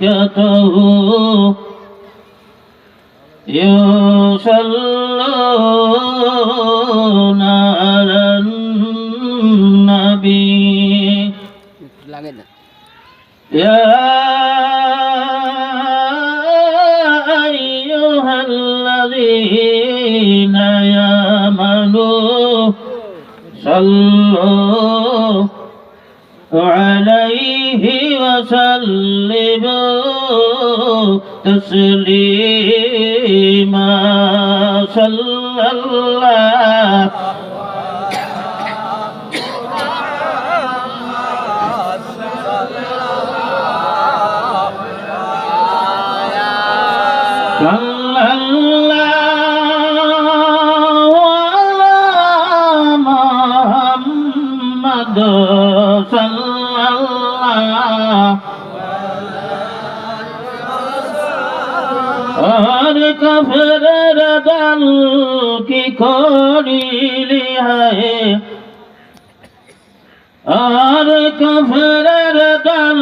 ملائكته يصلون على النبي يا أيها الذين آمنوا صلوا وسلموا تسليما صلى الله صلى الله على محمد صلى الله আর কাফের দল কি করিলি হায়? আর কাফের দল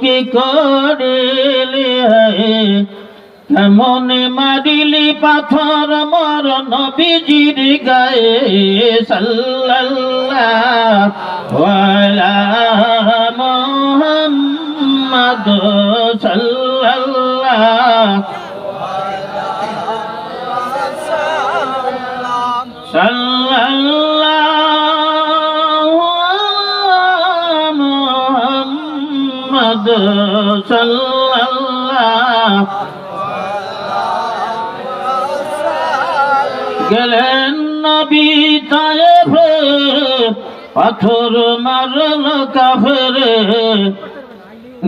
কি করিলি হায়? কেমন মারিলি পাথর মর নবীজির গায়ে? সাল্লাল্লাহু আলা মুহাম্মদ সাল্লাল্লাহু সাল্লাল্লাহু আলা মুহাম্মদ সাল্লাল্লাহু গেলেন নবী তায়েফে, পাথর মারল কাফেরে।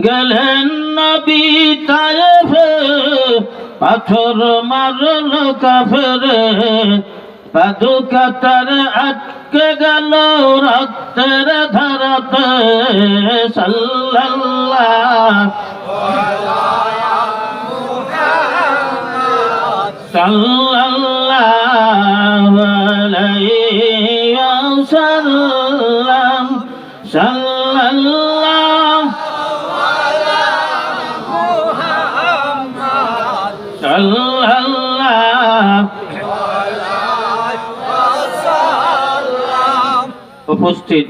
গেলেন নবী তায়েফে, পাথর মারল কাফেরে। পাদুকা তার আটকে গেল রক্তের ধরতে। সাল্লাল্লাহ। সাল্লাহ উপস্থিত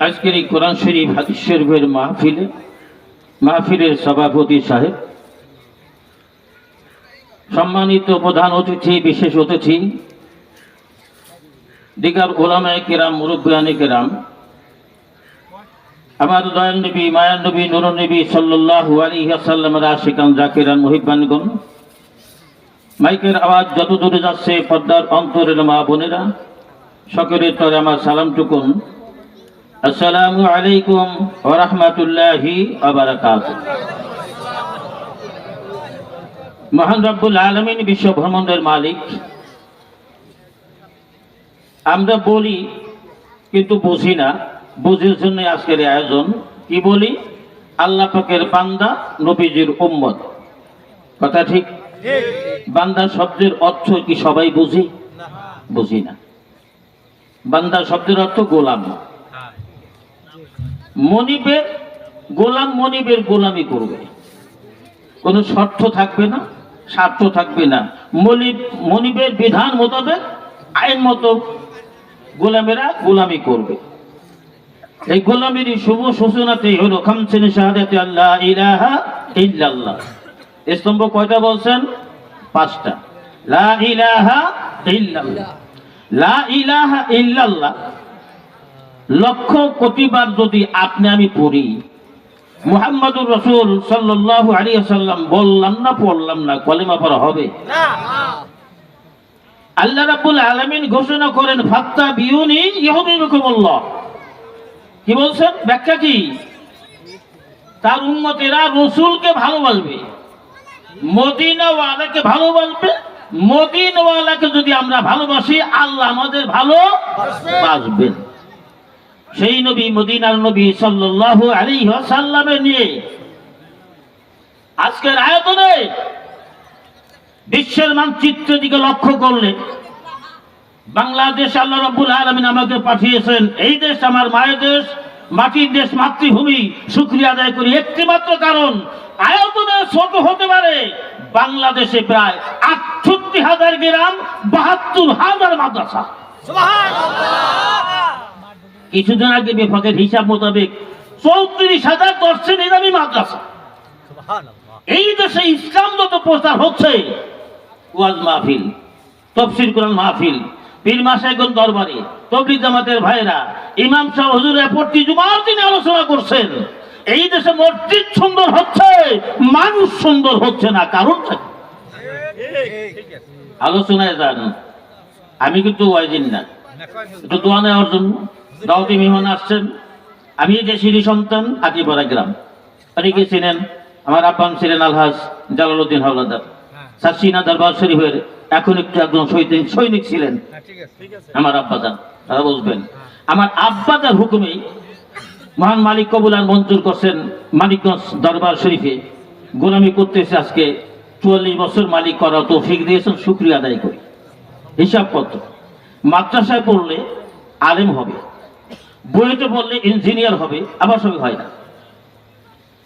আজকের এই কোরআন শরীফ হাদিস শরীফের মাহফিলে, মাহফিলের সভাপতি সাহেব, সম্মানিত প্রধান অতিথি, বিশেষ অতিথি, দিগার ওলামায় কেরাম মুরব্বানি কেরাম, আমার দয়াল নবী, মায়ার নবী নুর নবী সাল্লাহ আলী আসাল্লামের আশিকান জাকিরান মহিবানগণ মাইকের আওয়াজ যত দূরে যাচ্ছে পর্দার অন্তরের মা বোনেরা সকলের তরে আমার সালাম টুকুন। আসসালামু আলাইকুম ওরহমতুল্লাহি আবরাকাত মহান রব্বুল আলমিন বিশ্ব ভ্রমণের মালিক। আমরা বলি কিন্তু বুঝি না। বুঝির জন্য আজকের আয়োজন। কি বলি? আল্লাহ পাকের বান্দা নবীজির উম্মত। কথা ঠিক? বান্দা শব্দের অর্থ কি সবাই বুঝি? বুঝি না। বান্দা শব্দের অর্থ গোলাম। মনিবের গোলাম মনিবের গোলামি করবে। কোনো শর্ত থাকবে না, স্বার্থ থাকবে না। মনিব মনিবের বিধান মোতাবেক, আইন মতো গোলামেরা গোলামি করবে। এই গোলামির শুভ সূচনাতে হলো খামসিন শাহাদাতে আল্লাহ ইলাহা ইল্লাল্লাহ। স্তম্ভ কয়টা বলছেন? পাঁচটা। লা ইলাহা ইল্লাল্লাহ। লা ইলাহা ইল্লাল্লাহ। লক্ষ কোটিবার যদি আপনি আমি পড়ি মুহাম্মদুর রসুল সাল্লাল্লাহু আলাইহি সাল্লাম বললাম না পড়লাম না কলেমা পড়া হবে। আল্লাহ রাব্বুল আলামিন ঘোষণা করেন ফাত্তা বিউনি ইহুবিকুমুল্লাহ কি বলছেন? ব্যাখ্যা কি? তার উন্মতেরা রসুলকে ভালোবাসবে মদিনাওয়ালাকে ভালোবাসবে মদিনওয়ালাকে যদি আমরা ভালোবাসি, আল্লাহ আমাদের ভালো বাসবেন। সেই নবী, মদিনার নবী সাল্লাল্লাহু আলাইহি ওয়াসাল্লামে নিয়ে আজকের আয়তনে বিশ্বের মানচিত্রের দিকে লক্ষ্য করলে বাংলাদেশ আল্লাহ রব্বুল আলমিন আমাকে পাঠিয়েছেন, এই দেশ আমার মায়ের দেশ। মাটির দেশ মাতৃভূমি শুক্রিয়া আদায় করি। একটি মাত্র কারণ, আয়তনে ছোট হতে পারে, বাংলাদেশে প্রায় আটষট্টি হাজার গ্রাম, বাহাত্তর হাজার মাদ্রাসা। কিছুদিন আগে বিভাগের হিসাব মোতাবেক চৌত্রিশ হাজার দর্শে নিজামী মাদ্রাসা। এই দেশে ইসলাম যত প্রচার হচ্ছে। ওয়াজ মাহফিল তফসিল কোরআন মাহফিল পীর মাসাইগন দরবারে, তবলিগ জামাতের ভাইরা ইমাম সাহেব হুজুর প্রতি জুমার দিনে আলোচনা করছেন। এই দেশে মসজিদ সুন্দর হচ্ছে, মানুষ সুন্দর হচ্ছে না, কারণ আলোচনায় যান। আমি কিন্তু ওয়াইজিন না। একটু দোয়া নেওয়ার জন্য। দাওয়াতি মেহমান আসছেন। আমি দেশেরই সন্তান, আকিপাড়া গ্রাম। অনেকে ছিলেন আমার আব্বান ছিলেন আলহাজ জালালউদ্দিন হাওলাদার। সাসিনা দরবার শরীফের এখন একটু একজন সৈনিক সৈনিক ছিলেন। আমার আব্বাজান তারা বুঝবেন আমার আব্বাজার হুকুমে মহান মালিক কবুল আর মঞ্জুর করছেন মানিকগঞ্জ দরবার শরীফে। গোলামি করতেছে আজকে চুয়াল্লিশ বছর মালিক করা তৌফিক দিয়েছেন শুক্রিয়া আদায় করি। হিসাব কত মাদ্রাসায় পড়লে আলেম হবে। বইতে পড়লে ইঞ্জিনিয়ার হবে আবার সবই হয় না।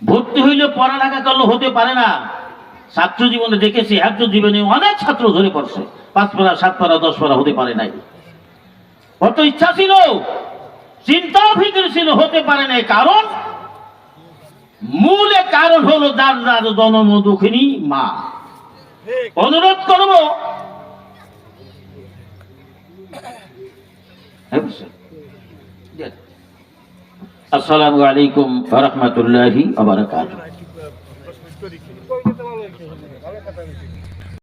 ভর্তি হইলে পড়ালেখা করলে হতে পারে না। ছাত্র জীবনে দেখেছি ছাত্র জীবনে অনেক ছাত্র ধরে পড়ছে। পাঁচ পারা, সাত পারা, দশ পারা হতে পারে নাই। কত ইচ্ছা ছিল, চিন্তা ফিকির ছিল, হতে পারে নাই। কারণ, মূলে কারণ হলো যার জনম দুঃখিনী, মা। অনুরোধ করব আসসালামু আলাইকুম রহমতুল্লাহি আবরকাত Thank you.